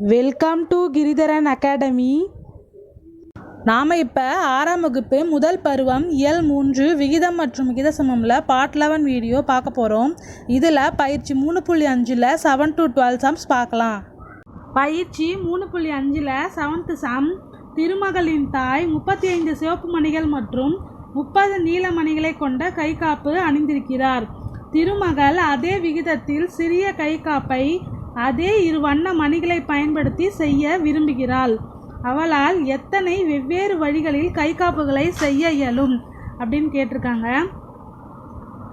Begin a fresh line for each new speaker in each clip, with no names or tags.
Welcome to Giridharan academy நாம் இப்போ ஆறாம் வகுப்பு முதல் பருவம் இயல் மூன்று விகிதம் மற்றும் விகித சமமில் பார்ட் லெவன் வீடியோ பார்க்க போகிறோம் இதில் பயிற்சி மூணு புள்ளி அஞ்சில் செவன் டு டுவெல் சம்ஸ் பார்க்கலாம். பயிற்சி மூணு புள்ளி அஞ்சில் செவன்த்து சம் திருமகளின் தாய் முப்பத்தி ஐந்து சிவப்பு மணிகள் மற்றும் முப்பது நீல மணிகளை கொண்ட கைகாப்பு அணிந்திருக்கிறார். திருமகள் அதே விகிதத்தில் சிறிய கைகாப்பை அதே இரு வண்ண மணிகளை பயன்படுத்தி செய்ய விரும்புகிறாள். அவளால் எத்தனை வெவ்வேறு வழிகளில் கைகாப்புகளை செய்ய இயலும்? அப்படின்னு கேட்டிருக்காங்க.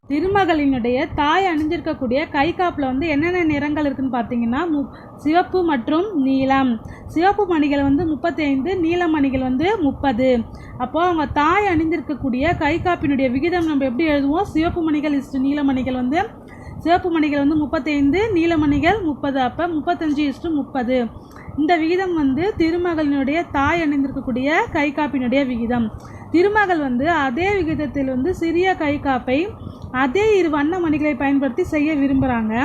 திருமகளினுடைய தாய் அணிஞ்சிருக்கக்கூடிய கைகாப்பில் வந்து என்னென்ன நிறங்கள் இருக்குன்னு பார்த்தீங்கன்னா மு சிவப்பு மற்றும் நீலம். சிவப்பு மணிகள் வந்து முப்பத்தைந்து நீல மணிகள் வந்து முப்பது. அப்போது அவங்க தாய் அணிந்திருக்கக்கூடிய கைகாப்பினுடைய விகிதம் நம்ம எப்படி எழுதுவோம்? சிவப்பு மணிகள் இஸ்டு நீல மணிகள் வந்து சிவப்பு மணிகள் வந்து முப்பத்தைந்து நீல மணிகள் முப்பது அப்போ முப்பத்தஞ்சு இஸ்டு முப்பது. இந்த விகிதம் வந்து திருமகளினுடைய தாய் அணிந்திருக்கக்கூடிய கைக்காப்பினுடைய விகிதம். திருமகள் வந்து அதே விகிதத்தில் வந்து சிறிய கைக்காப்பை அதே இரு வண்ண மணிகளை பயன்படுத்தி செய்ய விரும்புகிறாங்க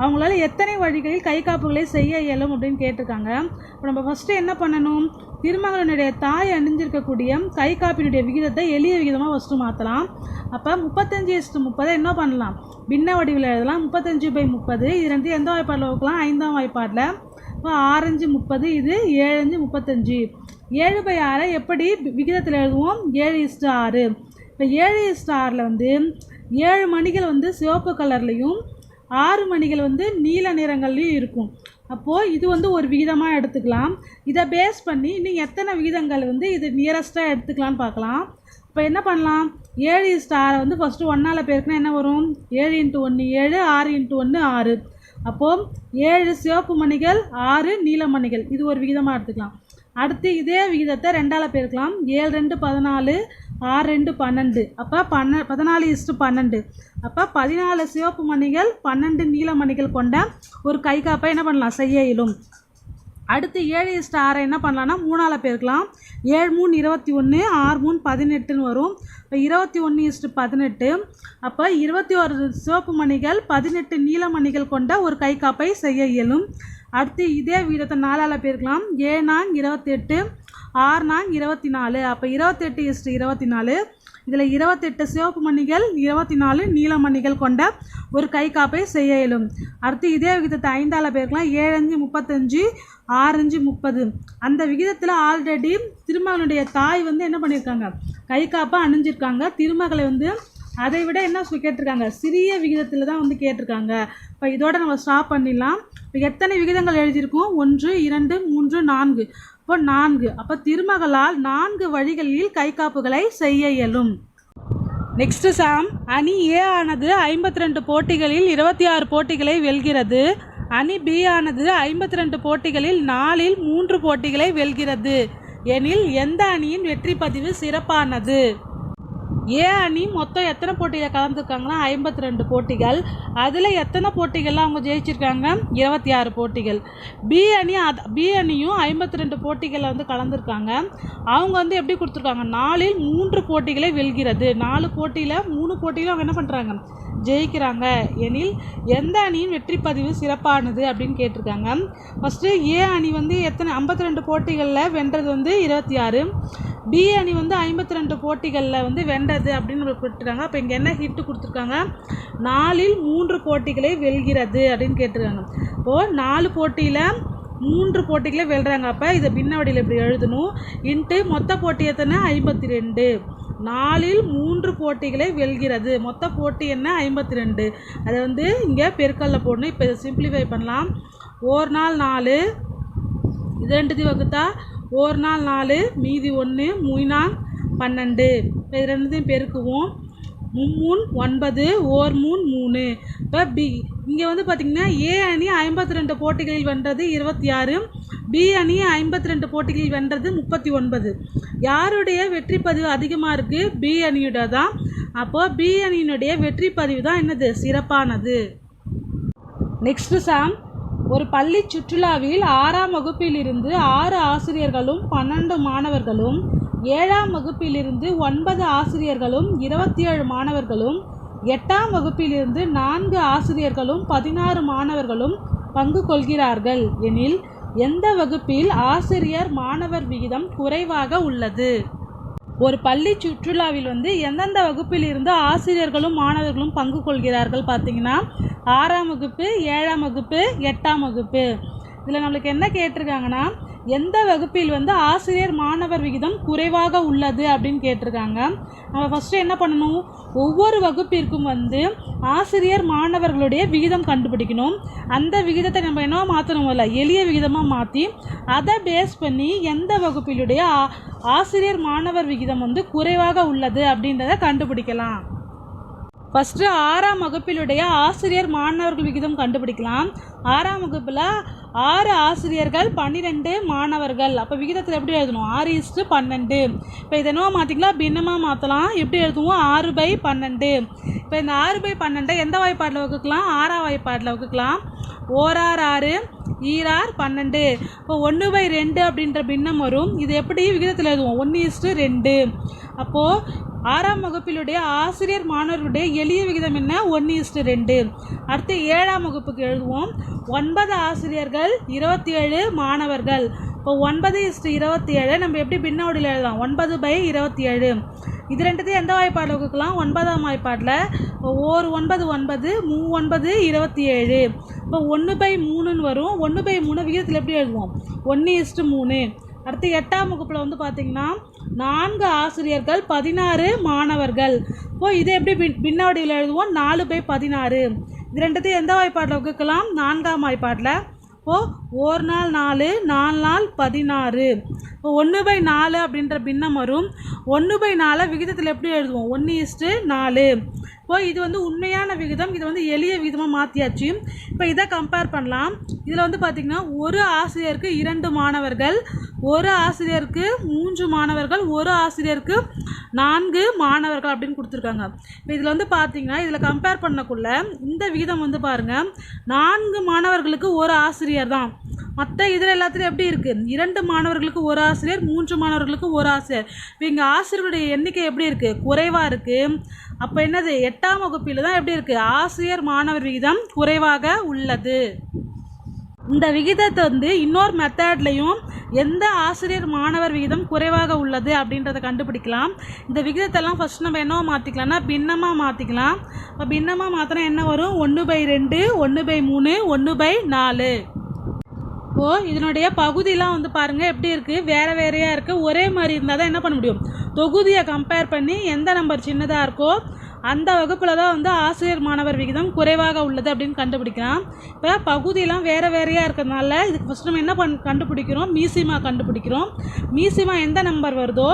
அவங்களால எத்தனை வழிகளில் கைக்காப்புகளை செய்ய இயலும் அப்படின்னு கேட்டிருக்காங்க. இப்போ நம்ம ஃபஸ்ட்டு என்ன பண்ணணும்? திருமகளினுடைய தாய் அணிஞ்சிருக்கக்கூடிய கைக்காப்பினுடைய விகிதத்தை எளிய விகிதமாக ஃபஸ்ட்டு மாற்றலாம் அப்போ முப்பத்தஞ்சு இஸ்ட்டு முப்பதை என்ன பண்ணலாம்? பின்ன வடிவில் எழுதலாம். முப்பத்தஞ்சு பை முப்பது இது ரெண்டு எந்த வாய்ப்பாடில் வைக்கலாம் ஐந்தாம் வாய்ப்பாடில். இப்போ ஆரஞ்சு முப்பது இது ஏழஞ்சு முப்பத்தஞ்சு. ஏழு பை ஆறை எப்படி விகிதத்தில் எழுதுவோம்? ஏழு இஸ்ட்டு ஆறு. இப்போ ஏழு இஸ்ட்டு ஆறில் வந்து ஏழு மணிகள் வந்து சிவப்பு கலர்லேயும் ஆறு மணிகள் வந்து நீல நிறங்கள்லையும் இருக்கும். அப்போது இது வந்து ஒரு விகிதமாக எடுத்துக்கலாம். இதை பேஸ் பண்ணி இன்னும் எத்தனை விகிதங்கள் வந்து இது நியரஸ்ட்டாக எடுத்துக்கலான்னு பார்க்கலாம். இப்போ என்ன பண்ணலாம்? ஏழு ஸ்டாரை வந்து ஃபஸ்ட்டு ஒன்றால் பேருக்குன்னா என்ன வரும்? ஏழு இன்ட்டு ஒன்று ஏழு ஆறு இன்ட்டு ஒன்று ஆறு. அப்போது ஏழு சிவப்பு மணிகள் ஆறு நீல மணிகள். இது ஒரு விகிதமாக எடுத்துக்கலாம். அடுத்து இதே விகிதத்தை ரெண்டால் பெருக்கலாம். ஏழு ரெண்டு பதினாலு ஆறு ரெண்டு பன்னெண்டு. அப்போ பன்ன பதினாலு இஸ்ட்டு பன்னெண்டு. அப்போ பதினாலு சிவப்பு மணிகள் பன்னெண்டு நீல மணிகள் கொண்ட ஒரு கைக்காப்பை என்ன பண்ணலாம்? செய்ய இயலும். அடுத்து ஏழு இஸ்டு ஆறை என்ன பண்ணலாம்னா மூணால் பெருக்கலாம். ஏழு மூணு இருபத்தி ஒன்று ஆறு மூணு பதினெட்டுன்னு வரும். இப்போ இருபத்தி ஒன்று இஸ்ட்டு பதினெட்டு. அப்போ இருபத்தி ஒரு சிவப்பு மணிகள் பதினெட்டு நீல மணிகள் கொண்ட ஒரு கைக்காப்பை செய்ய இயலும். அடுத்து இதே வீதத்தை நாலால் பெருக்கலாம். ஏழாங் இருபத்தெட்டு ஆறு நாங் இருபத்தி நாலு அப்போ இருபத்தெட்டு இஸ்ட் இருபத்தி நாலு இதில் இருபத்தெட்டு சிவப்பு மணிகள் இருபத்தி நாலு நீல மணிகள் கொண்ட ஒரு கைக்காப்பை செய்ய இயலும். அடுத்து இதே விகிதத்தை ஐந்தால் பேருக்கலாம். ஏழஞ்சு முப்பத்தஞ்சு ஆறஞ்சு முப்பது. அந்த விகிதத்தில் ஆல்ரெடி திருமகனுடைய தாய் வந்து என்ன பண்ணியிருக்காங்க கைக்காப்பாக அணிஞ்சிருக்காங்க. திருமகளை வந்து அதை விட என்ன கேட்டிருக்காங்க? சிறிய விகிதத்தில் தான் வந்து கேட்டிருக்காங்க. இப்போ இதோட நம்ம ஸ்டாப் பண்ணிடலாம். இப்போ எத்தனை விகிதங்கள் எழுதியிருக்கோம்? ஒன்று இரண்டு மூன்று நான்கு. இப்போ நான்கு. அப்போ திருமகளால் நான்கு வழிகளில் கைக்காப்புகளை செய்ய இயலும். நெக்ஸ்ட் சாம் அணி ஏ ஆனது ஐம்பத்தி ரெண்டு போட்டிகளில் இருபத்தி ஆறு போட்டிகளை வெல்கிறது. அணி பி ஆனது ஐம்பத்தி ரெண்டு போட்டிகளில் நாலில் மூன்று போட்டிகளை வெல்கிறது. எனில் எந்த அணியின் வெற்றி பதிவு சிறப்பானது? ஏ அணி மொத்தம் எத்தனை போட்டியில் கலந்துருக்காங்கன்னா? ஐம்பத்தி ரெண்டு போட்டிகள். அதில் எத்தனை போட்டிகள்லாம் அவங்க ஜெயிச்சிருக்காங்க? இருபத்தி ஆறு போட்டிகள். பி அணி அது பி அணியும் ஐம்பத்தி ரெண்டு போட்டிகளில் வந்து கலந்துருக்காங்க. அவங்க வந்து எப்படி கொடுத்துருக்காங்க? நாலில் மூன்று போட்டிகளை வெல்கிறது. நாலு போட்டியில் மூணு போட்டியில் அவங்க என்ன பண்ணுறாங்க ஜெயிக்கிறாங்க. எனில் எந்த அணியின் வெற்றி பதிவு சிறப்பானது அப்படின்னு கேட்டிருக்காங்க. ஃபஸ்ட்டு ஏ அணி வந்து எத்தனை ஐம்பத்தி ரெண்டு போட்டிகளில் வென்றது வந்து இருபத்தி ஆறு பி அணி வந்து ஐம்பத்தி ரெண்டு போட்டிகளில் வந்து வென்றது அப்படின்னு நம்மளுக்கு கொடுத்துருக்காங்க அப்போ இங்கே என்ன ஹிட்டு கொடுத்துருக்காங்க? நாலில் மூன்று போட்டிகளை வெல்கிறது அப்படின்னு கேட்டிருக்காங்க. இப்போது நாலு போட்டியில் மூன்று போட்டிகளை வெல்றாங்க. அப்போ இதை பின்னவடியில் இப்படி எழுதணும். இன்ட்டு மொத்த போட்டி எத்தனை? ஐம்பத்தி ரெண்டு நாலில் மூன்று போட்டிகளை வெல்கிறது. மொத்த போட்டி என்ன? ஐம்பத்தி ரெண்டு அதை வந்து இங்கே பெருக்கல்ல போடணும். இப்போ இதை சிம்பிளிஃபை பண்ணலாம். ஒரு நாள் நாலு இது ரெண்டுத்தையும் வகுத்தா ஒரு நாள் நாலு மீதி ஒன்று மூணாங் பன்னெண்டு. இப்போ இது ரெண்டுத்தையும் பெருக்குவோம். மும்மூன் ஒன்பது ஓர் மூணு மூணு. இப்போ பி இங்கே வந்து பார்த்திங்கன்னா ஏ அணி ஐம்பத்தி ரெண்டு போட்டிகளில் வென்றது இருபத்தி ஆறு பி அணி ஐம்பத்தி ரெண்டு போட்டிகளில் வென்றது முப்பத்தி ஒன்பது யாருடைய வெற்றி பதிவு அதிகமாக இருக்குது பி அணியோட தான் அப்போது பி அணியினுடைய வெற்றி பதிவு தான் என்னது? சிறப்பானது. நெக்ஸ்ட் சாம் ஒரு பள்ளி சுற்றுலாவில் ஆறாம் வகுப்பிலிருந்து ஆறு ஆசிரியர்களும் பன்னெண்டு மாணவர்களும் ஏழாம் வகுப்பிலிருந்து ஒன்பது ஆசிரியர்களும் இருபத்தி ஏழு மாணவர்களும் எட்டாம் வகுப்பிலிருந்து நான்கு ஆசிரியர்களும் பதினாறு மாணவர்களும் பங்கு கொள்கிறார்கள். எனில் எந்த வகுப்பில் ஆசிரியர் மாணவர் விகிதம் குறைவாக உள்ளது? ஒரு பள்ளி சுற்றுலாவில் வந்து எந்தெந்த வகுப்பில் இருந்து ஆசிரியர்களும் மாணவர்களும் பங்கு கொள்கிறார்கள் பார்த்தீங்கன்னா ஆறாம் வகுப்பு ஏழாம் வகுப்பு எட்டாம் வகுப்பு. இதில் நம்மளுக்கு என்ன கேட்டிருக்காங்கன்னா எந்த வகுப்பில் வந்து ஆசிரியர் மாணவர் விகிதம் குறைவாக உள்ளது அப்படின்னு கேட்டிருக்காங்க. நம்ம ஃபஸ்ட்டு என்ன பண்ணணும்? ஒவ்வொரு வகுப்பிற்கும் வந்து ஆசிரியர் மாணவர்களுடைய விகிதம் கண்டுபிடிக்கணும். அந்த விகிதத்தை நம்ம என்ன மாற்றணும் இல்லை எளிய விகிதமாக மாற்றி அதை பேஸ் பண்ணி எந்த வகுப்பிலுடைய ஆ- ஆசிரியர் மாணவர் விகிதம் வந்து குறைவாக உள்ளது அப்படின்றத கண்டுபிடிக்கலாம். ஃபஸ்ட்டு ஆறாம் வகுப்பிலுடைய ஆசிரியர் மாணவர்கள் விகிதம் கண்டுபிடிக்கலாம். ஆறாம் வகுப்பில் ஆறு ஆசிரியர்கள் பன்னிரெண்டு மாணவர்கள். அப்போ விகிதத்தில் எப்படி எழுதணும்? ஆறு இஸ்ட்டு பன்னெண்டு. இப்போ இதை என்னவா மாற்றிக்கலாம் பின்னமாக மாற்றலாம் எப்படி எழுதுவோம்? ஆறு பை பன்னெண்டு. இப்போ இந்த ஆறு பை பன்னெண்டை எந்த வாய்ப்பாட்டில் வகுக்கலாம்? ஆறாம் வாய்ப்பாட்டில் வகுக்கலாம். ஓரார் ஆறு ஈரார் பன்னெண்டு. இப்போ ஒன்று பை ரெண்டு அப்படின்ற பின்னம் வரும். இது எப்படி விகிதத்தில் எழுதுவோம்? ஒன்று இஸ்ட்டு ரெண்டு. அப்போது ஆறாம் வகுப்பிலுடைய ஆசிரியர் மாணவர்களுடைய எளிய விகிதம் என்ன? ஒன்று இஸ்ட்டு ரெண்டு. அடுத்து ஏழாம் வகுப்புக்கு எழுதுவோம். ஒன்பது ஆசிரியர்கள் இருபத்தி ஏழு மாணவர்கள். இப்போ ஒன்பது இஸ்ட்டு இருபத்தி ஏழு நம்ம எப்படி பின்னோடியில் எழுதலாம்? ஒன்பது பை இருபத்தி ஏழு இது ரெண்டுத்தையும் எந்த வாய்ப்பாடில் கொடுக்கலாம் ஒன்பதாம் வாய்ப்பாட்டில். ஒரு ஓர் ஒன்பது ஒன்பது மூ ஒன்பது இருபத்தி ஏழு இப்போ ஒன்று பை மூணுன்னு வரும். ஒன்று பை மூணு விகிதத்தில் எப்படி எழுதுவோம்? ஒன்று இஸ்ட்டு மூணு. அடுத்து எட்டாம் வகுப்பில் வந்து பார்த்தீங்கன்னா நான்கு ஆசிரியர்கள் பதினாறு மாணவர்கள். இப்போ இதை எப்படி பின் பின்னாடியில் எழுதுவோம்? நாலு பை பதினாறு. இது ரெண்டுத்தையும் எந்த வாய்ப்பாட்டில் வகுக்கலாம்? நான்காம் வாய்ப்பாட்டில். இப்போது ஒரு நாள் நாலு நாலு நாள் பதினாறு. இப்போ ஒன்று பை நாலு அப்படின்ற பின்னம் வரும். ஒன்று பை நாலை விகிதத்தில் எப்படி எழுதுவோம்? ஒன்று இஸ்ட்டு நாலு. இப்போ இது வந்து உண்மையான விகிதம் இது வந்து எளிய விகிதமாக மாற்றியாச்சு இப்போ இதை கம்பேர் பண்ணலாம். இதில் வந்து பார்த்திங்கன்னா ஒரு ஆசிரியருக்கு இரண்டு மாணவர்கள் ஒரு ஆசிரியருக்கு மூன்று மாணவர்கள் ஒரு ஆசிரியருக்கு நான்கு மாணவர்கள் அப்படின்னு கொடுத்துருக்காங்க. இப்போ இதில் வந்து பார்த்திங்கன்னா இதில் கம்பேர் பண்ணக்குள்ள இந்த விகிதம் வந்து பாருங்கள் நான்கு மாணவர்களுக்கு ஒரு ஆசிரியர் தான். மற்ற இதில் எல்லாத்துலையும் எப்படி இருக்குது இரண்டு மாணவர்களுக்கு ஒரு ஆசிரியர் மூன்று மாணவர்களுக்கு ஒரு ஆசிரியர். இப்போ இங்கே ஆசிரியர்களுடைய எண்ணிக்கை எப்படி இருக்குது குறைவாக இருக்குது அப்போ என்னது? எட்டாம் வகுப்பில் தான் எப்படி இருக்குது ஆசிரியர் மாணவர் விகிதம் குறைவாக உள்ளது. இந்த விகிதத்தை வந்து இன்னொரு மெத்தட்லையும் எந்த ஆசிரியர் மாணவர் விகிதம் குறைவாக உள்ளது அப்படின்றத கண்டுபிடிக்கலாம். இந்த விகிதத்தெல்லாம் ஃபஸ்ட் நம்ம என்னவா மாற்றிக்கலாம்னா பின்னமாக மாற்றிக்கலாம் இப்போ பின்னமாக மாற்றினா என்ன வரும்? ஒன்று பை ரெண்டு ஒன்று பை மூணு ஒன்று பை நாலு. இப்போது இதனுடைய பகுதியெலாம் வந்து பாருங்கள் எப்படி இருக்குது வேறு வேறையாக இருக்குது ஒரே மாதிரி இருந்தால் தான் என்ன பண்ண முடியும்? தொகுதியை கம்பேர் பண்ணி எந்த நம்பர் சின்னதாக இருக்கோ அந்த வகுப்பில் தான் வந்து ஆசிரியர் மாணவர் விகிதம் குறைவாக உள்ளது அப்படின்னு கண்டுபிடிக்கலாம். இப்போ பகுதியெல்லாம் வேறு வேறையாக இருக்கிறதுனால இதுக்கு ஃபஸ்ட் நம்ம என்ன பண் கண்டுபிடிக்கிறோம்? மீசிமா கண்டுபிடிக்கிறோம். மீசிமா எந்த நம்பர் வருதோ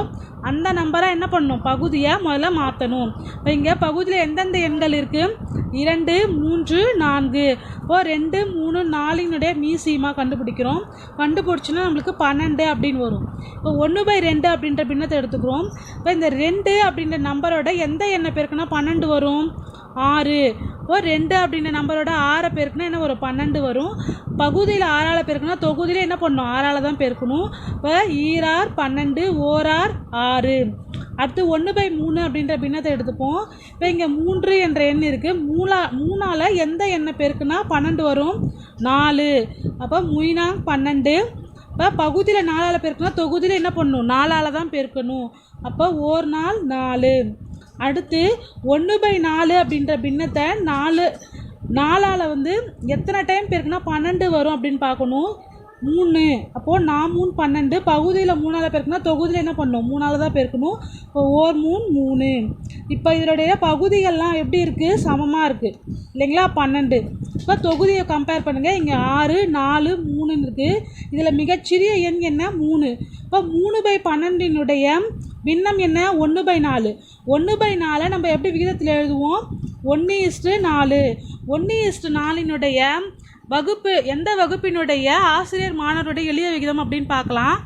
அந்த நம்பரை என்ன பண்ணணும் பகுதியை முதல்ல மாற்றணும் இப்போ இங்கே பகுதியில் எந்தெந்த எண்கள் இருக்குது இரண்டு மூன்று நான்கு. இப்போ ரெண்டு மூணு நாலினுடைய மீசியமாக கண்டுபிடிக்கிறோம். கண்டுபிடிச்சோன்னா நம்மளுக்கு பன்னெண்டு அப்படின்னு வரும். இப்போ ஒன்று பை ரெண்டு அப்படின்ற பின்னத்தை எடுத்துக்கிறோம். இப்போ இந்த ரெண்டு அப்படின்ற நம்பரோட எந்த எண்ணெய் பெருக்குன்னா பன்னெண்டு வரும். ஆறு. இப்போ ரெண்டு அப்படின்ற நம்பரோட ஆறை பெருக்குனா என்ன ஒரு பன்னெண்டு வரும். பகுதியில் ஆறால் பெருக்குனா தொகுதியில் என்ன பண்ணணும்? ஆறால் தான் பெருக்கணும். இப்போ ஈரார் பன்னெண்டு ஓரார் ஆறு. அடுத்து ஒன்று பை மூணு அப்படின்ற பின்னத்தை எடுத்துப்போம். இப்போ இங்கே மூன்று என்ற எண் இருக்குது மூணா மூணால் எந்த எண்ணை பெருக்குனா பன்னெண்டு வரும்? நாலு. அப்போ முயினா பன்னெண்டு. இப்போ பகுதியில் நாலால் பெருக்குனா தொகுதியில் என்ன பண்ணணும்? நாலால் தான் பெருக்கணும். அப்போ ஓர் நாள் நாலு. அடுத்து ஒன்று பை நாலு அப்படின்ற பின்னத்தை நாலு நாலால் வந்து எத்தனை டைம் பெருக்குனா பன்னெண்டு வரும் அப்படின்னு பார்க்கணும். மூணு. அப்போது நான் மூணு பன்னெண்டு பகுதியில் மூணால் பெருக்குனா தொகுதியில் என்ன பண்ணணும் மூணால் தான் பெருக்கணும். இப்போ ஓர் மூணு மூணு. இப்போ இதனுடைய பகுதிகள்லாம் எப்படி இருக்குது சமமாக இருக்குது இல்லைங்களா? பன்னெண்டு. இப்போ தொகுதியை கம்பேர் பண்ணுங்கள் இங்கே ஆறு நாலு மூணுன்னு இருக்குது இதில் மிகச்சிறிய எண் என்ன? மூணு. இப்போ மூணு பை பன்னெண்டினுடைய பின்னம் என்ன? ஒன்று பை நாலு. ஒன்று பை நாலை நம்ம எப்படி விகிதத்தில் எழுதுவோம்? ஒன்று இஸ்ட்டு நாலு. ஒன்று இஸ்ட்டு நாலினுடைய வகுப்பு எந்த வகுப்பினுடைய ஆசிரியர் மாணவருடைய எளிய விகிதம் அப்படின்னு பார்க்கலாம்.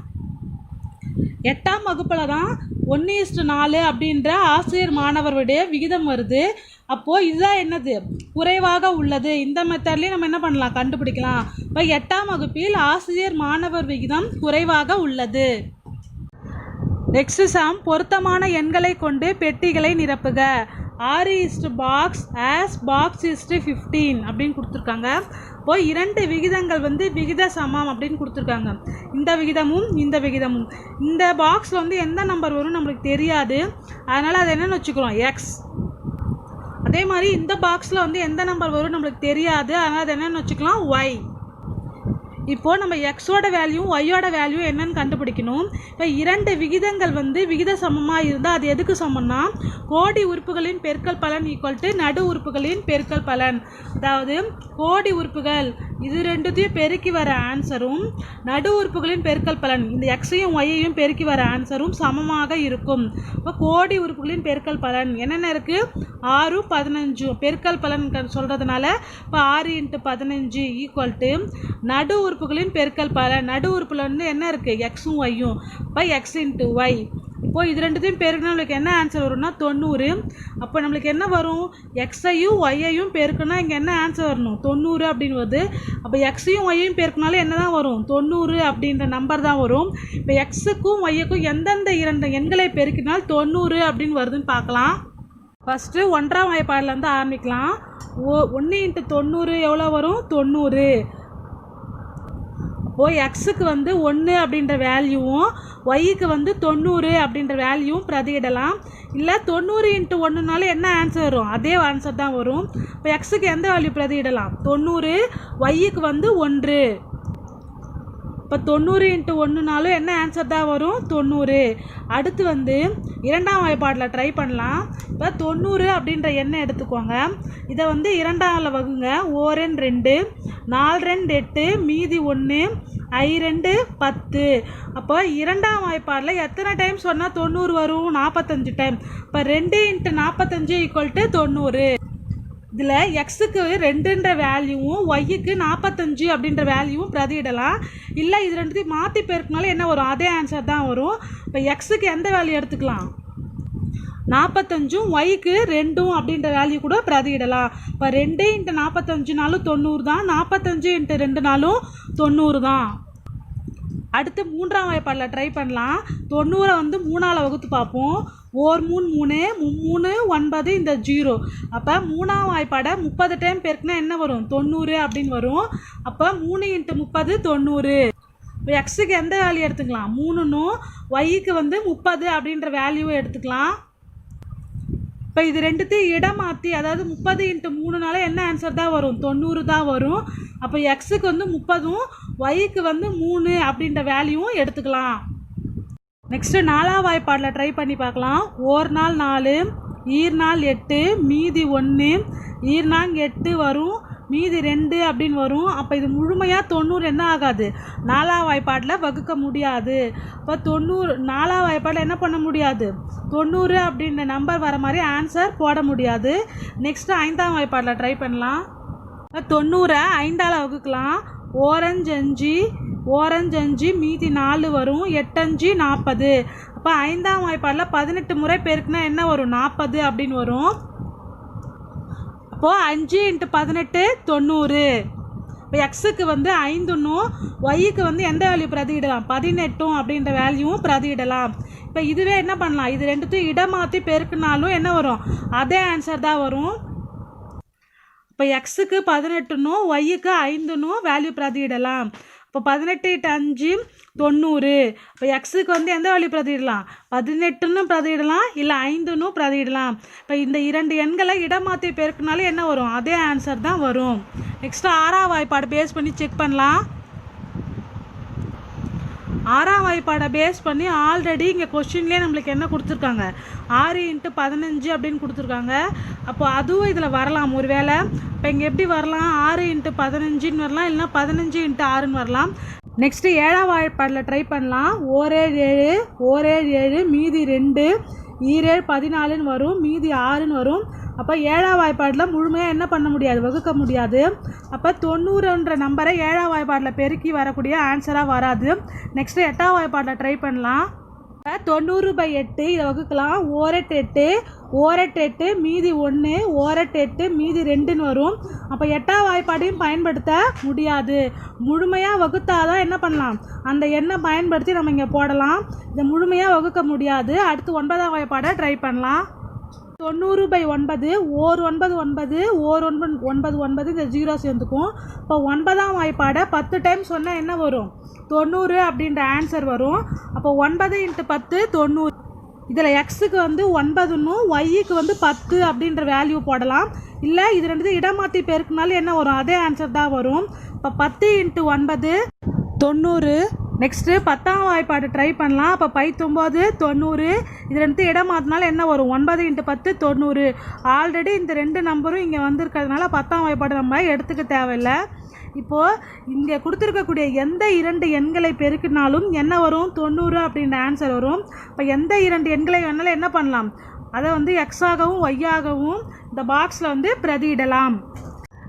எட்டாம் வகுப்பில் தான் ஒன்று இஸ்டு நாலு அப்படின்ற ஆசிரியர் மாணவருடைய விகிதம் வருது. அப்போது இதுதான் என்னது? குறைவாக உள்ளது. இந்த மெத்தட்லேயும் நம்ம என்ன பண்ணலாம்? கண்டுபிடிக்கலாம். இப்போ எட்டாம் வகுப்பில் ஆசிரியர் மாணவர் விகிதம் குறைவாக உள்ளது. நெக்ஸ்ட் சாம் பொருத்தமான எண்களை கொண்டு பெட்டிகளை நிரப்புக. ஆறு is to box as box is to fifteen அப்படின்னு கொடுத்துருக்காங்க. இப்போ இரண்டு விகிதங்கள் வந்து விகித சமம் அப்படின்னு கொடுத்துருக்காங்க. இந்த விகிதமும் இந்த விகிதமும். இந்த பாக்ஸில் வந்து எந்த நம்பர் வரும் நம்மளுக்கு தெரியாது. அதனால் அது என்னென்னு வச்சுக்கிறோம் எக்ஸ் அதே மாதிரி இந்த பாக்ஸில் வந்து எந்த நம்பர் வரும் நம்மளுக்கு தெரியாது. அதனால் அது என்னென்னு வச்சுக்கலாம் ஒய் இப்போது நம்ம எக்ஸோட வேல்யூ ஒய்யோட வேல்யூ என்னன்னு கண்டுபிடிக்கணும். இப்போ இரண்டு விகிதங்கள் வந்து விகித சமமாக இருந்தால் அது எதுக்கு சமம்னா கோடி உறுப்புகளின் பெருக்கல் பலன் ஈக்குவல் டு நடு உறுப்புகளின் பெருக்கல் பலன். அதாவது கோடி உறுப்புகள் இது ரெண்டுத்தையும் பெருக்கி வர ஆன்சரும் நடு உறுப்புகளின் பெருக்கல் பலன். இந்த எக்ஸையும் ஒய்யையும் பெருக்கி வர ஆன்சரும் சமமாக இருக்கும். இப்போ கோடி உறுப்புகளின் பெருக்கல் பலன். என்னென்ன இருக்குது ஆறும் பதினஞ்சும் பெருக்கல் பலன் சொல்கிறதுனால இப்போ ஆறு இன்ட்டு பதினஞ்சு ஈக்குவல் டு நடு உறுப்புகளின் பெருக்கல் பலன். நடு உறுப்புல வந்து என்ன இருக்குது எக்ஸும் ஒய்யும் இப்போ எக்ஸ் இன்ட்டு ஒய் இப்போது இது ரெண்டுத்தையும் பெருக்கினா நம்மளுக்கு என்ன ஆன்சர் வரும்னா தொண்ணூறு. அப்போ நம்மளுக்கு என்ன வரும்? எக்ஸையும் ஒய்யையும் பெருக்குனா இங்கே என்ன ஆன்சர் வரணும்? தொண்ணூறு அப்படின்னு வருது. அப்போ எக்ஸையும் ஒய்யையும் பெருக்கினாலும் என்ன தான் வரும்? தொண்ணூறு அப்படின்ற நம்பர் தான் வரும். இப்போ எக்ஸுக்கும் ஒய்யக்கும் எந்தெந்த இரண்டு எண்களை பெருக்கினால் தொண்ணூறு அப்படின்னு வருதுன்னு பார்க்கலாம். ஃபஸ்ட்டு ஒன்றாம் வாய்ப்பாடிலேருந்து ஆரம்பிக்கலாம். ஓ ஒன்று இன்ட்டு தொண்ணூறு எவ்வளோ வரும்? தொண்ணூறு. அப்போது எக்ஸுக்கு வந்து ஒன்று அப்படின்ற வேல்யூவும் ஒய்க்கு வந்து தொண்ணூறு அப்படின்ற வேல்யூவும் பிரதியிடலாம். இல்லை தொண்ணூறு இன்ட்டு ஒன்றுனாலும் என்ன ஆன்சர் வரும்? அதே ஆன்சர் தான் வரும். இப்போ எக்ஸுக்கு எந்த வேல்யூ பிரதியிடலாம்? தொண்ணூறு ஒய்க்கு வந்து ஒன்று. இப்போ தொண்ணூறு இன்ட்டு ஒன்றுனாலும் என்ன ஆன்சர் தான் வரும்? தொண்ணூறு. அடுத்து வந்து இரண்டாம் வகைப்பாட்டில் ட்ரை பண்ணலாம். இப்போ தொண்ணூறு அப்படின்ற எண்ணை எடுத்துக்கோங்க. இதை வந்து இரண்டாவில் வகுங்க. ஓரெண் ரெண்டு நாலு ரெண்டு எட்டு. மீதி ஒன்று ஐ ரெண்டு பத்து. அப்போ இரண்டாம் வாய்ப்பாடில் எத்தனை டைம் சொன்னால் தொண்ணூறு வரும்? நாற்பத்தஞ்சு டைம் இப்போ ரெண்டு இன்ட்டு நாற்பத்தஞ்சு ஈக்குவல் டு தொண்ணூறு. இதில் எக்ஸுக்கு ரெண்டுன்ற வேல்யூவும் ஒய்யுக்கு நாற்பத்தஞ்சு அப்படின்ற வேல்யூவும் பிரதியிடலாம். இல்லை இது ரெண்டுத்தையும் மாற்றி பெருக்கினாலும் என்ன வரும்? அதே ஆன்சர் தான் வரும். இப்போ எக்ஸுக்கு எந்த வேல்யூ எடுத்துக்கலாம்? நாற்பத்தஞ்சும் ஒய்க்கு ரெண்டும் அப்படின்ற வேல்யூ கூட பிரதியிடலாம். இப்போ ரெண்டு இன்ட்டு நாற்பத்தஞ்சுனாலும் தொண்ணூறு தான். நாற்பத்தஞ்சு இன்ட்டு ரெண்டு நாளும் தொண்ணூறு தான். அடுத்து மூன்றாம் வாய்ப்பாடில் ட்ரை பண்ணலாம். தொண்ணூறை வந்து மூணால் வகுத்து பார்ப்போம். ஓர் மூணு மூணு மூணு ஒன்பது இந்த ஜீரோ. அப்போ மூணாம் வாய்ப்பாடை முப்பது டைம் பெருக்குனா என்ன வரும்? தொண்ணூறு அப்படின்னு வரும். அப்போ மூணு இன்ட்டு முப்பது தொண்ணூறு. இப்போ எக்ஸுக்கு எந்த வேல்யூ எடுத்துக்கலாம்? மூணுன்னும் ஒய்க்கு வந்து முப்பது அப்படின்ற வேல்யூவை எடுத்துக்கலாம். இப்போ இது ரெண்டுத்தையும் இடம் மாற்றி அதாவது முப்பது இன்ட்டு மூணுனால என்ன ஆன்சர் தான் வரும்? தொண்ணூறு தான் வரும். அப்போ எக்ஸுக்கு வந்து முப்பதும் ஒய்க்கு வந்து மூணு அப்படின்ற வேல்யூவும் எடுத்துக்கலாம். நெக்ஸ்ட்டு நாலா வாய்ப்பாடில் ட்ரை பண்ணி பார்க்கலாம். ஓர் நாள் நாலு ஈர் நாள் எட்டு மீதி ஒன்று ஈர் எட்டு வரும் மீதி ரெண்டு அப்படின்னு வரும். அப்போ இது முழுமையாக தொண்ணூறு என்ன ஆகாது? நாலா வாய்ப்பாட்டில் வகுக்க முடியாது. இப்போ தொண்ணூறு நாலா வாய்ப்பாடில் என்ன பண்ண முடியாது? தொண்ணூறு அப்படின்ற நம்பர் வர மாதிரி ஆன்சர் போட முடியாது. நெக்ஸ்ட்டு ஐந்தாம் வாய்ப்பாட்டில் ட்ரை பண்ணலாம். இப்போ தொண்ணூறை ஐந்தால் வகுக்கலாம். ஓரஞ்சு அஞ்சு ஓரஞ்சு அஞ்சு மீதி நாலு வரும் எட்டஞ்சு நாற்பது அப்போ ஐந்தாம் வாய்ப்பாடில் பதினெட்டு முறை பெருக்குனா என்ன வரும்? நாற்பது அப்படின்னு வரும். அப்போது அஞ்சு இன்ட்டு பதினெட்டு தொண்ணூறு. இப்போ எக்ஸுக்கு வந்து ஐந்துன்னும் ஒய்க்கு வந்து எந்த வேல்யூ பிரதியிடலாம்? பதினெட்டும் அப்படின்ற வேல்யூவும் பிரதியிடலாம். இப்போ இதுவே என்ன பண்ணலாம்? இது ரெண்டுத்தையும் இடம் மாற்றி பெருக்குனாலும் என்ன வரும்? அதே ஆன்சர் தான் வரும். இப்போ எக்ஸுக்கு பதினெட்டுனும் ஒய்யுக்கு ஐந்துனும் வேல்யூ பிரதியிடலாம். இப்போ பதினெட்டு அஞ்சு தொண்ணூறு. இப்போ எக்ஸுக்கு வந்து எந்த வேல்யூ பிரதியிடலாம்? பதினெட்டுன்னு பிரதியிடலாம் இல்லை ஐந்துன்னு பிரதியிடலாம். இப்போ இந்த இரண்டு எண்களை இடமாற்றி பெருக்குனாலும் என்ன வரும்? அதே ஆன்சர் தான் வரும். நெக்ஸ்ட்டு ஆறாம் வாய்ப்பாடு பேஸ் பண்ணி செக் பண்ணலாம். ஆறாம் வாய்ப்பாடை பேஸ் பண்ணி ஆல்ரெடி இங்கே கொஸ்டின்லேயே நம்மளுக்கு என்ன கொடுத்துருக்காங்க? ஆறு இன்ட்டு பதினஞ்சு அப்படின்னு கொடுத்துருக்காங்க. அப்போ அதுவும் இதில் வரலாம். ஒரு வேளை இப்போ இங்கே எப்படி வரலாம்? ஆறு இன்ட்டு பதினஞ்சுன்னு வரலாம் இல்லைன்னா பதினஞ்சு இன்ட்டு ஆறுன்னு வரலாம். நெக்ஸ்ட்டு ஏழாம் வாய்ப்பாடில் ட்ரை பண்ணலாம். ஓரேழு ஏழு ஓரேழு ஏழு மீதி ரெண்டு ஈரேழு பதினாலுன்னு வரும் மீதி ஆறுன்னு வரும். அப்போ ஏழாம் வாய்ப்பாடில் முழுமையாக என்ன பண்ண முடியாது? வகுக்க முடியாது. அப்போ தொண்ணூறுன்ற நம்பரை ஏழாம் வாய்ப்பாடில் பெருக்கி வரக்கூடிய ஆன்சராக வராது. நெக்ஸ்ட்டு எட்டாம் வாய்ப்பாடில் ட்ரை பண்ணலாம். இப்போ தொண்ணூறு பை எட்டு இதை வகுக்கலாம். ஓரெட்டு எட்டு ஓரெட்டு எட்டு மீதி ஒன்று ஓரெட்டு எட்டு மீதி ரெண்டுன்னு வரும். அப்போ எட்டாம் வாய்ப்பாடையும் பயன்படுத்த முடியாது. முழுமையாக வகுத்தாதான் என்ன பண்ணலாம்? அந்த எண்ணை பயன்படுத்தி நம்ம இங்கே போடலாம். இதை முழுமையாக வகுக்க முடியாது. அடுத்து ஒன்பதாம் வாய்ப்பாடை ட்ரை பண்ணலாம். தொண்ணூறு பை ஒன்பது ஓர் ஒன்பது ஒன்பது ஓர் ஒன்பது ஒன்பது ஒன்பது இந்த ஜீரோ சேர்ந்துக்கும். இப்போ ஒன்பதாம் வாய்ப்பாடை பத்து டைம் சொன்னால் என்ன வரும்? தொண்ணூறு அப்படின்ற ஆன்சர் வரும். அப்போ ஒன்பது இன்ட்டு பத்து தொண்ணூறு. இதில் எக்ஸுக்கு வந்து ஒன்பதுன்னும் ஒய்யுக்கு வந்து பத்து அப்படின்ற வேல்யூ போடலாம். இல்லை இது ரெண்டு இடமாற்றி பெருக்குனாலும் என்ன வரும்? அதே ஆன்சர் தான் வரும். இப்போ பத்து இன்ட்டு ஒன்பது தொண்ணூறு நெக்ஸ்ட்டு பத்தாம் வாய்ப்பாடு ட்ரை பண்ணலாம். அப்போ பைத்தொம்போது தொண்ணூறு இது ரெண்டு இடம் மாற்றினாலும் என்ன வரும்? ஒன்பது இன்ட்டு பத்து தொண்ணூறு. ஆல்ரெடி இந்த ரெண்டு நம்பரும் இங்கே வந்திருக்கிறதுனால பத்தாம் வாய்ப்பாடு நம்ம எடுத்துக்க தேவையில்லை. இப்போது இங்கே கொடுத்துருக்கக்கூடிய எந்த இரண்டு எண்களை பெருக்கினாலும் என்ன வரும்? தொண்ணூறு அப்படின்ற ஆன்சர் வரும். இப்போ எந்த இரண்டு எண்களை வேணாலும் என்ன பண்ணலாம்? அதை வந்து எக்ஸாகவும் ஒய்யாகவும் இந்த பாக்ஸில் வந்து பிரதியிடலாம்.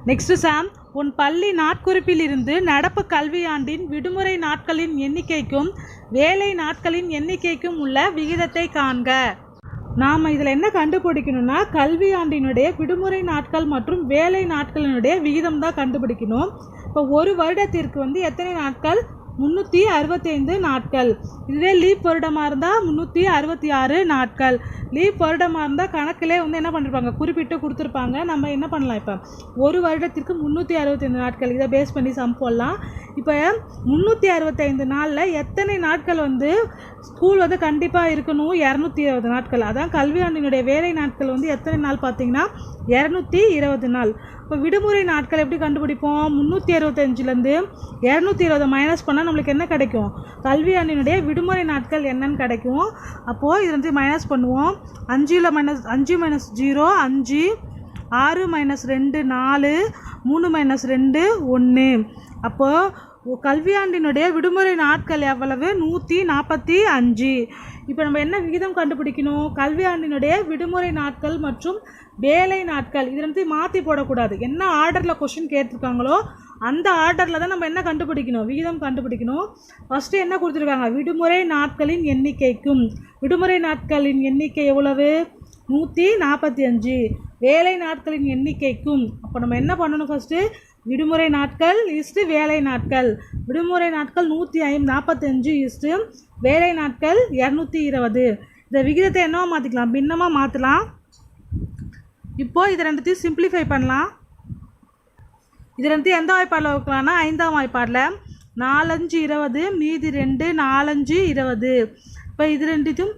நெக்ஸ்ட்டு சாம் உன் பள்ளி நாட்குறிப்பிலிருந்து நடப்பு கல்வியாண்டின் விடுமுறை நாட்களின் எண்ணிக்கைக்கும் வேலை நாட்களின் எண்ணிக்கைக்கும் உள்ள விகிதத்தை காண்க. நாம் இதில் என்ன கண்டுபிடிக்கணும்னா கல்வியாண்டினுடைய விடுமுறை நாட்கள் மற்றும் வேலை நாட்களினுடைய விகிதம் தான் கண்டுபிடிக்கணும். இப்போ ஒரு வருடத்திற்கு வந்து எத்தனை நாட்கள் முந்நூற்றி அறுபத்தைந்து நாட்கள். இதுவே லீப் வருடமாக இருந்தால் முந்நூற்றி அறுபத்தி ஆறு நாட்கள். லீப் வருடமாக இருந்தால் கணக்கிலே வந்து என்ன பண்ணிருப்பாங்க? குறிப்பிட்டு கொடுத்துருப்பாங்க. நம்ம என்ன பண்ணலாம் இப்போ? ஒரு வருடத்திற்கு முந்நூற்றி அறுபத்தைந்து நாட்கள். இதை பேஸ் பண்ணி சம் போடலாம். இப்போ முந்நூற்றி அறுபத்தைந்து நாளில் எத்தனை நாட்கள் வந்து ஸ்கூல் வந்து கண்டிப்பாக இருக்கணும்? இரநூத்தி இருபது நாட்கள். அதான் கல்வியாண்டினுடைய வேலை நாட்கள் வந்து எத்தனை நாள் பார்த்தீங்கன்னா இரநூத்தி இருபது நாள். இப்போ விடுமுறை நாட்கள் எப்படி கண்டுபிடிப்போம்? முந்நூற்றி அறுபத்தஞ்சிலேருந்து இரநூத்தி இருபது மைனஸ் பண்ணால் நம்மளுக்கு என்ன கிடைக்கும்? கல்வியாண்டினுடைய விடுமுறை நாட்கள் என்னன்னு கிடைக்கும். அப்போது இது வந்து மைனஸ் பண்ணுவோம். அஞ்சில் மைனஸ் அஞ்சு மைனஸ் ஜீரோ அஞ்சு ஆறு மைனஸ் ரெண்டு நாலு மூணு மைனஸ் ரெண்டு ஒன்று அப்போது கல்வியாண்டினுடைய விடுமுறை நாட்கள் எவ்வளவு? நூற்றி நாற்பத்தி அஞ்சு. இப்போ நம்ம என்ன விகிதம் கண்டுபிடிக்கணும்? கல்வியாண்டினுடைய விடுமுறை நாட்கள் மற்றும் வேலை நாட்கள். இது வந்து மாற்றி போடக்கூடாது. என்ன ஆர்டரில் கொஷின் கேட்டிருக்காங்களோ அந்த ஆர்டரில் தான் நம்ம என்ன கண்டுபிடிக்கணும்? விகிதம் கண்டுபிடிக்கணும். ஃபஸ்ட்டு என்ன கொடுத்துருக்காங்க? விடுமுறை நாட்களின் எண்ணிக்கைக்கும். விடுமுறை நாட்களின் எண்ணிக்கை எவ்வளவு? நூற்றி நாற்பத்தி அஞ்சு. வேலை நாட்களின் எண்ணிக்கைக்கும். அப்போ நம்ம என்ன பண்ணணும் ஃபஸ்ட்டு விடுமுறை நாட்கள் இஸ்ட்டு வேலை நாட்கள். விடுமுறை நாட்கள் நூற்றி ஐம் நாற்பத்தஞ்சு இஸ்ட்டு வேலை நாட்கள் இரநூத்தி இருபது. இந்த விகிதத்தை என்னவா மாற்றிக்கலாம் பின்னமாக மாற்றலாம் இப்போது இது ரெண்டுத்தையும் சிம்பிளிஃபை பண்ணலாம். இது ரெண்டு எந்த வாய்ப்பாடில் வகுக்கலாம்னா ஐந்தாம் வாய்ப்பாடில்? நாலஞ்சு இருபது மீதி ரெண்டு நாலஞ்சு இருபது. இப்போ இது ரெண்டுத்தையும்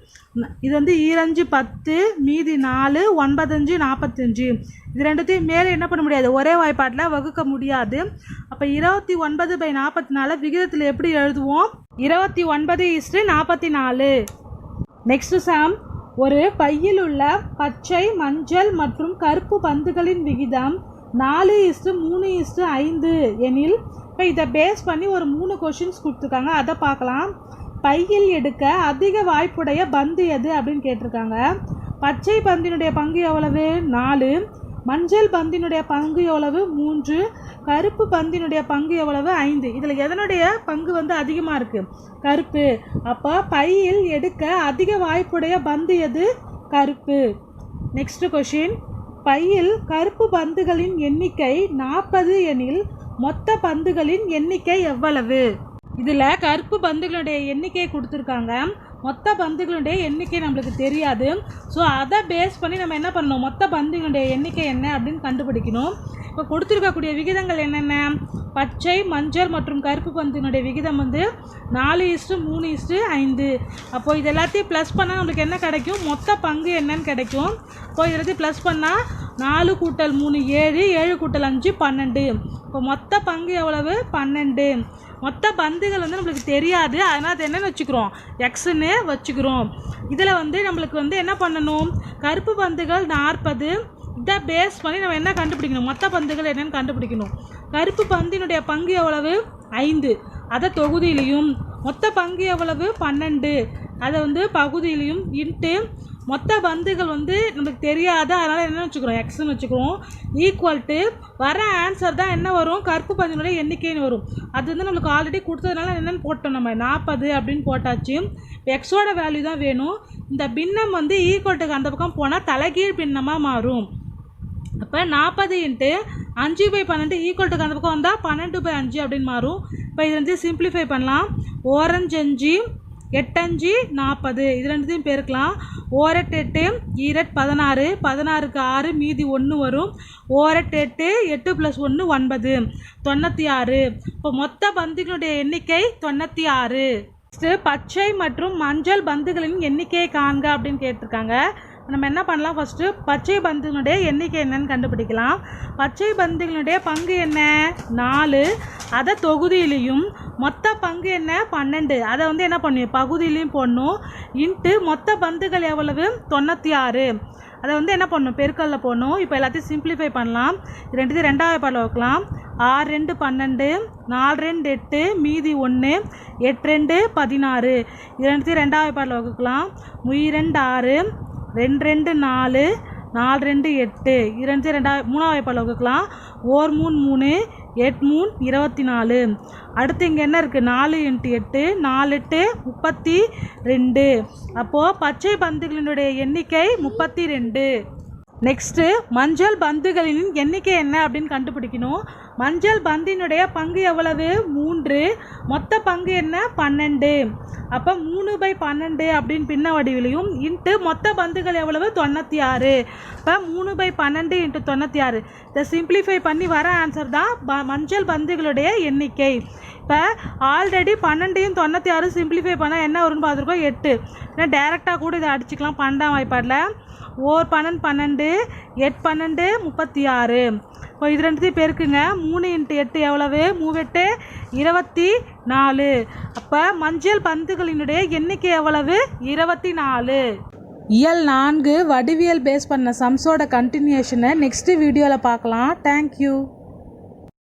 இது வந்து ஈரஞ்சு பத்து மீதி நாலு ஒன்பதஞ்சு நாற்பத்தஞ்சு இது ரெண்டுத்தையும் மேலே என்ன பண்ண முடியாது? ஒரே வாய்ப்பாட்டில் வகுக்க முடியாது. அப்போ இருபத்தி ஒன்பது பை நாற்பத்தி நாலு விகிதத்தில் எப்படி எழுதுவோம்? இருபத்தி ஒன்பது இஸ்டு நாற்பத்தி நாலு. நெக்ஸ்ட் சாம் ஒரு பையில் உள்ள பச்சை மஞ்சள் மற்றும் கருப்பு பந்துகளின் விகிதம் நாலு இஸ்ட்டு மூணு இஸ்ட்டு ஐந்து எனில் இப்போ இதை பேஸ் பண்ணி ஒரு மூணு கொஷின்ஸ் கொடுத்துருக்காங்க. அதை பார்க்கலாம். பையில் எடுக்க அதிக வாய்ப்புடைய பந்து எது அப்படின்னு கேட்டிருக்காங்க. பச்சை பந்தினுடைய பங்கு எவ்வளவு? நாலு. மஞ்சள் பந்தினுடைய பங்கு எவ்வளவு? மூன்று. கருப்பு பந்தினுடைய பங்கு எவ்வளவு? ஐந்து. இதில் எதனுடைய பங்கு வந்து அதிகமாக இருக்குது கருப்பு. அப்போ பையில் எடுக்க அதிக வாய்ப்புடைய பந்து எது? கருப்பு. நெக்ஸ்ட் கொஷின் பையில் கருப்பு பந்துகளின் எண்ணிக்கை நாற்பது எனில் மொத்த பந்துகளின் எண்ணிக்கை எவ்வளவு? இதில் கருப்பு பந்துகளுடைய எண்ணிக்கை கொடுத்துருக்காங்க. மொத்த பந்துகளுடைய எண்ணிக்கை நம்மளுக்கு தெரியாது. ஸோ அதை பேஸ் பண்ணி நம்ம என்ன பண்ணணும்? மொத்த பந்துகளுடைய எண்ணிக்கை என்ன அப்படின்னு கண்டுபிடிக்கணும். இப்போ கொடுத்துருக்கக்கூடிய விகிதங்கள் என்னென்ன? பச்சை மஞ்சள் மற்றும் கருப்பு பந்தினுடைய விகிதம் வந்து நாலு இஸ்ட்டு மூணு இஸ்ட்டு ஐந்து. அப்போது இது எல்லாத்தையும் ப்ளஸ் பண்ணால் நம்மளுக்கு என்ன கிடைக்கும்? மொத்த பங்கு என்னன்னு கிடைக்கும். இப்போ இது எல்லாத்தையும் ப்ளஸ் பண்ணால் நாலு கூட்டல் மூணு ஏழு ஏழு கூட்டல் அஞ்சு பன்னெண்டு. இப்போ மொத்த பங்கு எவ்வளவு? பன்னெண்டு. மொத்த பந்துகள் வந்து நம்மளுக்கு தெரியாது. அதனால் அது என்னென்னு வச்சுக்கிறோம். எக்ஸ்ன்னு வச்சுக்கிறோம். இதில் வந்து நம்மளுக்கு வந்து என்ன பண்ணணும்? கருப்பு பந்துகள் நாற்பது. இதை பேஸ் பண்ணி நம்ம என்ன கண்டுபிடிக்கணும்? மொத்த பந்துகள் என்னென்னு கண்டுபிடிக்கணும். கருப்பு பந்தினுடைய பங்கு எவ்வளவு? ஐந்து. அதை தொகுதியிலையும் மொத்த பங்கு எவ்வளவு? பன்னெண்டு. அதை வந்து பகுதியிலையும் இன்ட்டு மொத்த பந்துகள் வந்து நமக்கு தெரியாது. அதனால் என்ன வச்சுக்கிறோம் எக்ஸ்னு வச்சுக்கிறோம். ஈக்குவல் டு வர ஆன்சர் தான் என்ன வரும்? கருப்பு பந்தினுடைய எண்ணிக்கைன்னு வரும். அது வந்து நம்மளுக்கு ஆல்ரெடி கொடுத்ததுனால என்னென்னு போட்டோம் நம்ம. நாற்பது அப்படின்னு போட்டாச்சு. எக்ஸோட வேல்யூ தான் வேணும். இந்த பின்னம் வந்து ஈக்குவல்ட்டுக்கு அந்த பக்கம் போனால் தலைகீழ் பின்னமாக மாறும். அப்போ நாற்பது இன்ட்டு அஞ்சு பை பன்னெண்டு ஈக்குவல் அந்த பக்கம் வந்தால் பன்னெண்டு பை அஞ்சு அப்படின்னு மாறும். இப்போ இது வந்து சிம்பிளிஃபை பண்ணலாம். ஓரஞ்சு அஞ்சு எட்டஞ்சு நாற்பது இது ரெண்டுத்தையும் பெருக்கலாம். ஓரெட்டு எட்டு ஈரெட் பதினாறு. பதினாறுக்கு ஆறு மீதி ஒன்று வரும். ஓரெட்டு எட்டு எட்டு ப்ளஸ் ஒன்று ஒன்பது. தொண்ணூற்றி ஆறு இப்போ மொத்த பந்துகளுடைய எண்ணிக்கை தொண்ணூற்றி ஆறு நெக்ஸ்ட்டு பச்சை மற்றும் மஞ்சள் பந்துகளின் எண்ணிக்கையை காண்க அப்படின்னு கேட்டிருக்காங்க. நம்ம என்ன பண்ணலாம் ஃபஸ்ட்டு பச்சை பந்துகளுடைய எண்ணிக்கை என்னன்னு கண்டுபிடிக்கலாம். பச்சை பந்துகளுடைய பங்கு என்ன? நாலு. அதை தொகுதியிலையும் மொத்த பங்கு என்ன? பன்னெண்டு. அதை வந்து என்ன பண்ணும்? பகுதியிலையும் போடணும். இன்ட்டு மொத்த பந்துகள் எவ்வளவு? தொண்ணூற்றி ஆறு அதை வந்து என்ன பண்ணும்? பெருக்கல்ல போடணும். இப்போ எல்லாத்தையும் சிம்பிளிஃபை பண்ணலாம். ரெண்டுத்தையும் ரெண்டாவது பாடல வைக்கலாம். ஆறு ரெண்டு பன்னெண்டு. நாலு ரெண்டு எட்டு. மீதி ஒன்று எட்டு ரெண்டு பதினாறு. இது ரெண்டுத்தையும் ரெண்டாவது பாடல வகுக்கலாம். முயிரெண்டு ஆறு. ரெண்டு ரெண்டு நாலு நாலு ரெண்டு எட்டு. இரண்டு ரெண்டு ரெண்டாவது மூணாவது பாடல வகுக்கலாம். ஓர் மூணு மூணு எட் மூணு இருபத்தி நாலு. அடுத்து இங்கே என்ன இருக்குது நாலு இன்ட்டு எட்டு நாலு எட்டு முப்பத்தி ரெண்டு. அப்போது பச்சை பந்துகளினுடைய எண்ணிக்கை முப்பத்தி ரெண்டு. நெக்ஸ்ட்டு மஞ்சள் பந்துகளின் எண்ணிக்கை என்ன அப்படின்னு கண்டுபிடிக்கணும். மஞ்சள் பந்தினுடைய பங்கு எவ்வளவு? மூன்று. மொத்த பங்கு என்ன? பன்னெண்டு. அப்போ மூணு பை பன்னெண்டு அப்படின்னு பின்ன வடிவிலையும் இன்ட்டு மொத்த பந்துகள் எவ்வளவு? தொண்ணூற்றி ஆறு இப்போ மூணு பை பன்னெண்டு இன்ட்டு தொண்ணூற்றி ஆறு இதை சிம்பிளிஃபை பண்ணி வர ஆன்சர் தான் ப மஞ்சள் பந்துகளுடைய எண்ணிக்கை. இப்போ ஆல்ரெடி பன்னெண்டையும் தொண்ணூற்றி ஆறு சிம்பிளிஃபை பண்ணால் என்ன வரும்னு பார்த்துருக்கோம்? எட்டு. ஏன்னா டேரெக்டாக கூட இதை அடிச்சுக்கலாம். பன்னெண்டாம் வாய்ப்பாடில். ஓர் பன்னெண்டு பன்னெண்டு எட் பன்னெண்டு முப்பத்தி ஆறு இது ரெண்டுத்தையும் பெருக்குங்க. மூணு இன்ட்டு எட்டு எவ்வளவு? மூவெட்டு இருபத்தி நாலு. அப்போ மஞ்சள் பந்துகளினுடைய எண்ணிக்கை எவ்வளவு? இருபத்தி நாலு. இயல் நான்கு வடிவியல் பேஸ் பண்ண சம்ஸோட கண்டினியூஷனை நெக்ஸ்ட் வீடியோவில் பார்க்கலாம். தேங்க்யூ